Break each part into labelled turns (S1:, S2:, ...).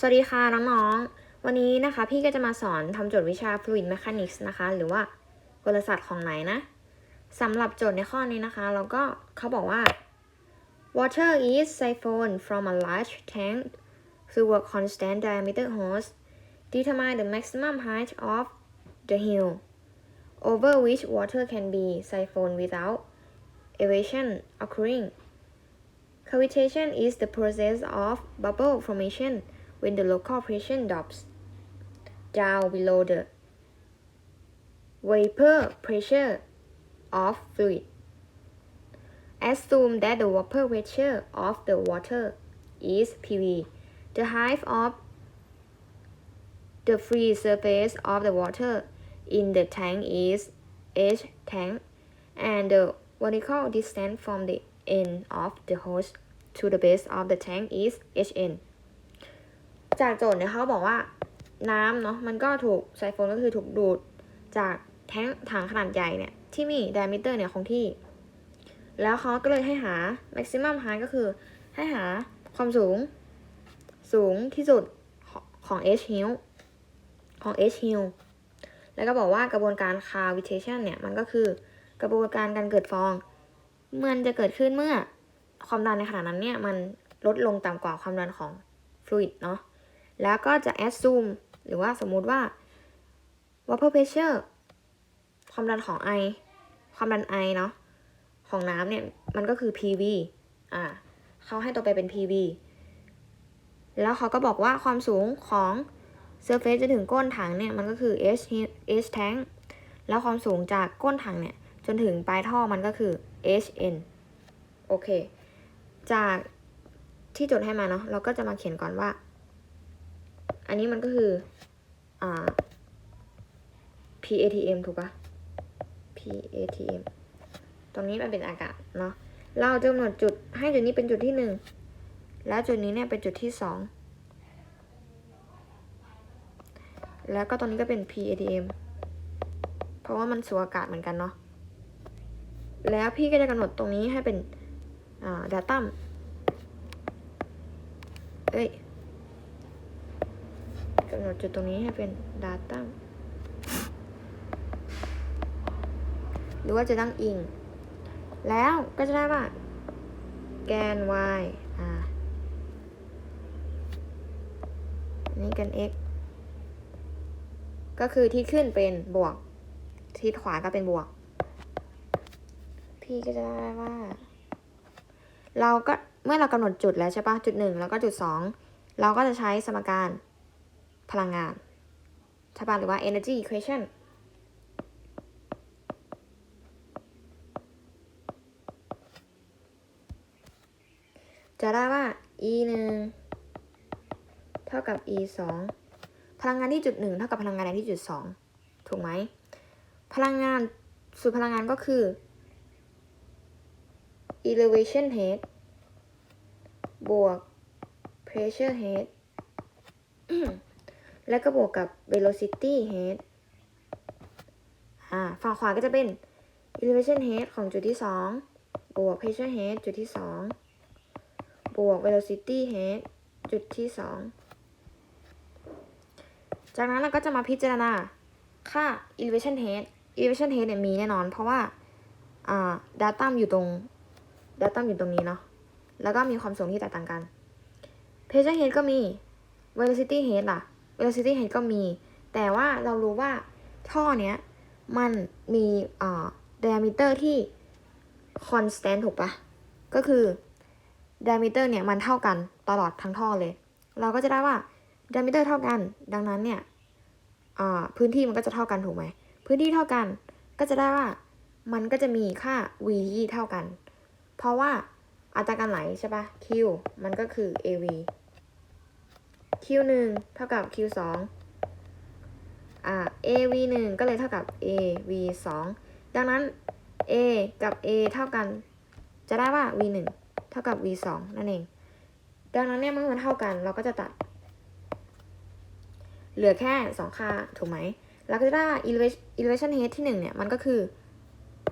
S1: สวัสดีค่ะน้องๆ วันนี้นะคะพี่ก็จะมาสอนทำโจทย์วิชา Fluid Mechanics นะคะ หรือว่ากลศาสตร์ของไหนนะสำหรับโจทย์ในข้อนี้นะคะ เราก็เขาบอกว่า water is siphoned from a large tank through a constant diameter hose determine the maximum height of the hill over which water can be siphoned without evasion occurring Cavitation is the process of bubble formation when the local pressure drops down below the vapor pressure of fluid. Assume that the vapor pressure of the water is PV. The height of the free surface of the water in the tank is H tank and the vertical distance from the end of the hose to the base of the tank is HN จากโจทย์เนี่ยเขาบอกว่าน้ำเนาะมันก็ถูกไซโฟนก็คือถูกดูดจากแท้งถังขนาดใหญ่เนี่ยที่มี diameter เนี่ยคงที่ แล้วเขาก็เลยให้หา maximum height ก็คือให้หาความสูง สูงที่สุดของ H hill ของ H hill แล้วก็บอกว่ากระบวนการ cavitation เนี่ยมันก็คือกระบวนการการเกิดฟอง มันจะเกิดขึ้นเมื่อความดันในขณะนั้นเนี่ยมันลดลงต่ำกว่าความดันของ fluid เนาะ แล้วก็จะ assume หรือว่าสมมุติว่า vapor pressure ความดันของไอ ความดันไอเนาะ ของน้ำเนี่ย มันก็คือ PV อ่าเขาให้ตัวไปเป็น PV แล้วเขาก็บอกว่าความสูงของ surface จะถึงก้นถังเนี่ย มันก็คือ H H tank แล้วความสูงจากก้นถังเนี่ย จนถึงปลายท่อมันก็คือ HN โอเค จากที่จดให้มาเนาะ เราก็จะมาเขียนก่อนว่า อันนี้มันก็คืออ่า PATM ถูกปะ PATM ตรงนี้มันเป็นอากาศเนาะ เราจะกำหนดจุดให้จุดนี้เป็นจุดที่หนึ่ง แล้วจุดนี้เนี่ยเป็นจุดที่สอง แล้วก็ตรงนี้ก็เป็น PATM เพราะว่ามันสูดอากาศเหมือนกันเนาะ แล้วพี่ก็จะกำหนดตรงนี้ให้เป็น อ่า datum เอ้ยำหนดจุดตรงนี้ให้เป็น datum หรือว่าจะตั้งอิง แล้วก็จะได้ว่า แกน y อ่านนี้แกน x ก็คือที่ขึ้นเป็นบวก ที่ขวาก็เป็นบวก พี่ก็จะได้ว่า เราก็เมื่อเรากำหนดจุดแล้วใช่ปะจุดหนึ่งแล้วก็จุดสองเราก็จะใช้สมการ พลังงานใช่ปะหรือว่า energy equation จะได้ว่า e หนึ่งเท่ากับ e สองพลังงานที่จุดหนึ่งเท่ากับพลังงานในที่จุดสองถูกไหม พลังงานสูตรพลังงานก็คือ elevation head บวก pressure head แล้วก็บวกกับ velocity head อ่าฝั่งขวาก็จะเป็น elevation head ของจุดที่สองบวก pressure head จุดที่สองบวก velocity head จุดที่สองจากนั้นเราก็จะมาพิจารณาค่า elevation head elevation head เนี่ยมีแน่นอน เพราะว่าอ่า datum อยู่ตรง datum อยู่ตรงนี้เนาะ แล้วก็มีความสูงที่แตกต่างกัน pressure head ก็มี velocity head ล่ะ velocity head ก็มี แต่ว่าเรารู้ว่าท่อเนี้ย มันมีอ่า diameter ที่ constant ถูกปะก็คือ diameter เนี่ยมันเท่ากันตลอดทั้งท่อเลย เราก็จะได้ว่า diameter เท่ากัน ดังนั้นเนี่ยอ่าพื้นที่มันก็จะเท่ากันถูกไหม พื้นที่เท่ากันก็จะได้ว่ามันก็จะมีค่า v ที่เท่ากัน เพราะว่าอัตราการไหลใช่ปะ q มันก็คือ av q หนึ่งเท่ากับ q สองอ่า av หนึ่งก็เลยเท่ากับ av สองดังนั้น a กับ a เท่ากัน จะได้ว่า v หนึ่งเท่ากับ v สองนั่นเอง ดังนั้นเนี่ยเมื่อมันเท่ากัน เราก็จะตัด เหลือแค่สองค่า ถูกไหมแล้วก็จะได้ elevation elevation head ที่หนึ่งเนี่ย มันก็คือ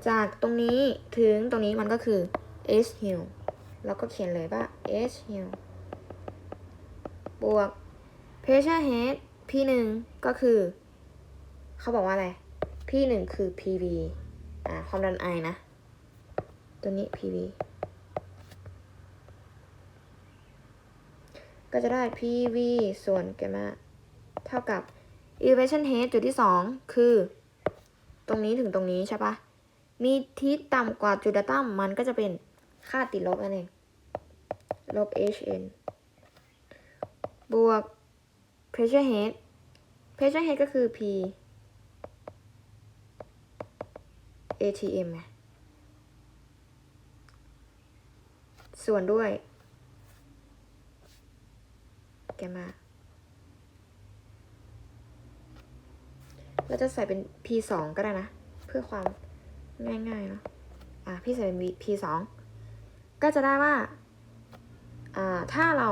S1: จากตรงนี้ถึงตรงนี้มันก็คือ h hill เราก็เขียนเลยว่า h hill บวก pressure head P หนึ่งก็คือ เขาบอกว่าอะไร P หนึ่งคือ PV อ่าความดันไอนะ ตัวนี้ PV ก็จะได้ PV ส่วนแกมาเท่ากับ elevation head จุดที่สองคือ ตรงนี้ถึงตรงนี้ใช่ปะมีที่ต่ำกว่าจุดดัตตัมมันก็จะเป็นค่าติดลบนั่นเอง ลบ hn บวก pressure head pressure head ก็คือ p atm ไงส่วนด้วย แกมมาเราจะใส่เป็น p สองก็ได้นะ เพื่อความง่ายๆเนาะอะพี่ใส่เป็น p สองก็จะได้ว่า อ่า ถ้าเรา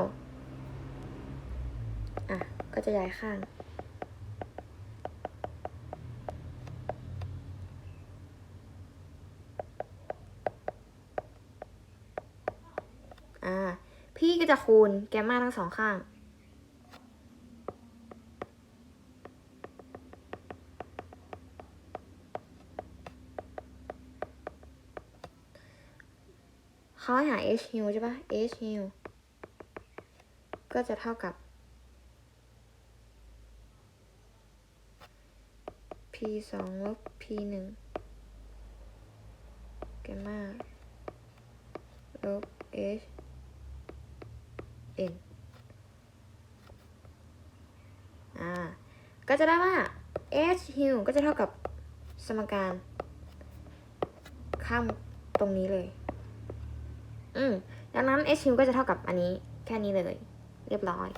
S1: อะ ก็จะย้ายข้าง อ่า พี่ก็จะคูณแกมมาทั้งสองข้างเขาหา h nu ใช่ปะ h nu ก็จะเท่ากับ สองลบ p หนึ่งแกมมาลบ h n อ่า ก็จะได้ว่า h nu ก็จะเท่ากับสมการ ข้ามตรงนี้เลย อืมดังนั้น h nu ก็จะเท่ากับอันนี้ แค่นี้เลย เรียบร้อย